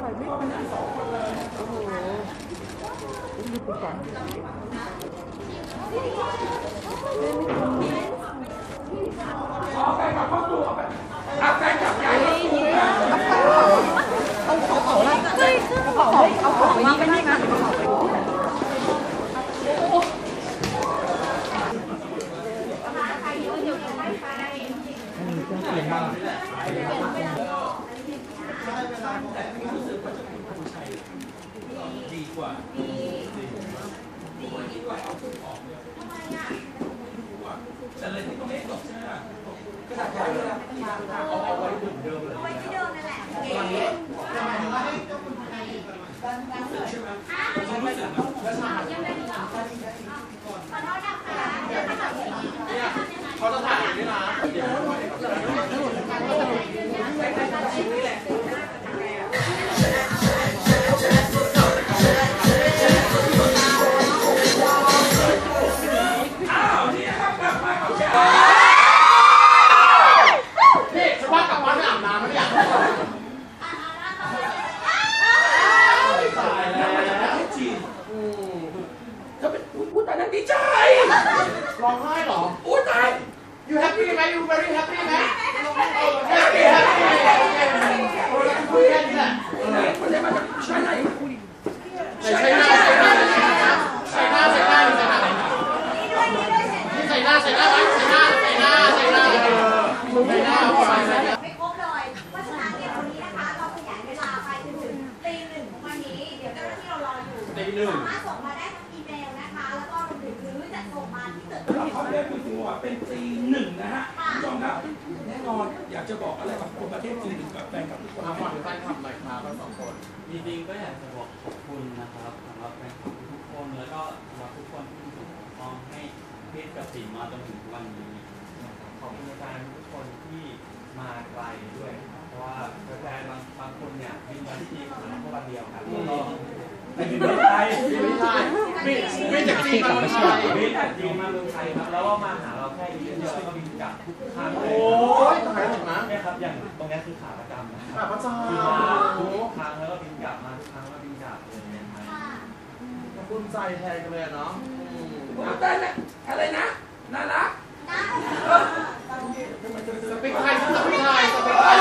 ถ่ายไม่ทันโอ้โหรีบไปก่อนเล่นไม่ทันเอาแฟนกลับอาไปเอาแฟนกลับยายเข้าตู้นเอากรเป๋าละเฮ้ยกระเป๋าเฮ้ยเอาของไปนี่ไปนี่กั นกระเป๋าไปนี่ดีกว่าแต่เลยที่ก็ไม่ตกใช่ไหมกระดาษใหญ่เลยเอาเอาไว้เหมือนเดิมเลยไว้ที่เดิมนั่นแหละวันนี้ใช่ไหมความรู้สึกนะขอโทษนะคะเดี๋ยวถ้าเกิดอย่างนี้เขาจะถ่ายด้วยนะ ดีใจ ร้องไห้เหรออุ้ยตาย you happy ไหม you very happy ไหม happy happy โอ้ยคุยแค่นี้แหละคนไหนมาจากชายไหนใส่หน้าใส่หน้าใส่หน้าใส่หน้าใส่หน้าใส่หน้านี่ใส่หน้าใส่หน้าไว้ใส่หน้าใส่หน้าใส่หน้าใส่หน้าใส่หน้าไม่ครบเลยเพราะฉะนั้นเนี่ยวันนี้นะคะเราขยายเวลาไปจนถึงตีหนึ่งของวันนี้เดี๋ยวเจ้าหน้าที่เรารออยู่ตีหนึ่งสามารถส่งมาได้ทั้งอีเมลนะคะ แล้วก็รวมถึงหรือจะส่งมาที่ตึ กเราเขาเรียกคุณว่าเป็นตีหนึ่งนะฮะคุณผู้ชมครับแน่นอนอยากจะบอกอะไรกับคนประเทศจีนหรือกับแฟนกับทุกคนทำก่อนแฟนคลับหน่อยครับทั้งสองคน จริงๆก็อยากจะบอกขอบคุณนะครับสำหรับแฟนคลับทุกคนแล้วก็สำหรับทุกคนที่ส่งมองให้เพชรกับสินมาจนถึงทุกวันนี้นะครับขอบคุณอาจารย์ทุกคนที่มาไกลด้วยนะครับเพราะว่าแฟนๆบางบางคนเนี่ยบินมาที่จีนมาแค่วันเดียวครับแล้วก็ ไปบินเมืองไทย ไม่ใช่ ไม่ไม่จากจีนมาเมืองไทยไม่จากจีนมาเมืองไทยครับแล้วก็มาหาเราแค่อีกเดียวแล้วก็บินกลับทุกครั้งโอ้ยยตายแล้วนะเนี่ยครับอย่างตรงนี้คือขาประจำนะคข้ารับพเจ้าบินมาทุกครั้งแล้วก็บินกลับมาทุกครั้งก็บินกลับเลยนะครับค่ะขอบคุณใจแทนกันเลยเนาะ ผมได้แล้วอะไรนะน่ารัก นะ สปิกไทยสปิกไทยสปิกไทย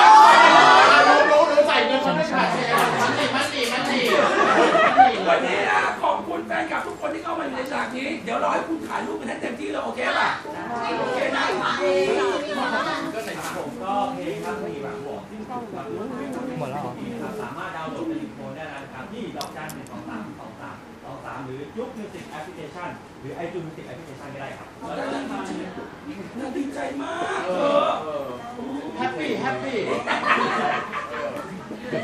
รู้รู้รู้ใส่เงินมันไม่ขาดเชฟมันดีมันดีมันดี วันนี้นะขอบคุณแฟนคลับทุกคนที่เข้ามาอยู่ในฉากนี้เดี๋ยวรอให้คุณถ่ายรูปกันให้เต็มที่เลยโอเคป่ะโอเคนะก็ไหนครับผมผมก็เพลงครับมีแบบบอกที่ครับหมดแล้วครับสามารถดาวน์โหลดเป็นอินโทรได้นะครับที่ดอกจันหนึ่งสองสามสองสามสองสามหรือยุคมิวสิกแอปพลิเคชันหรือไอจูมิวสิกแอปพลิเคชันก็ได้ครับน่าดีใจมากเอเอออแฮปปี้แฮปปี้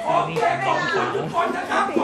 โอเคขอบคุณทุกคนนะครับข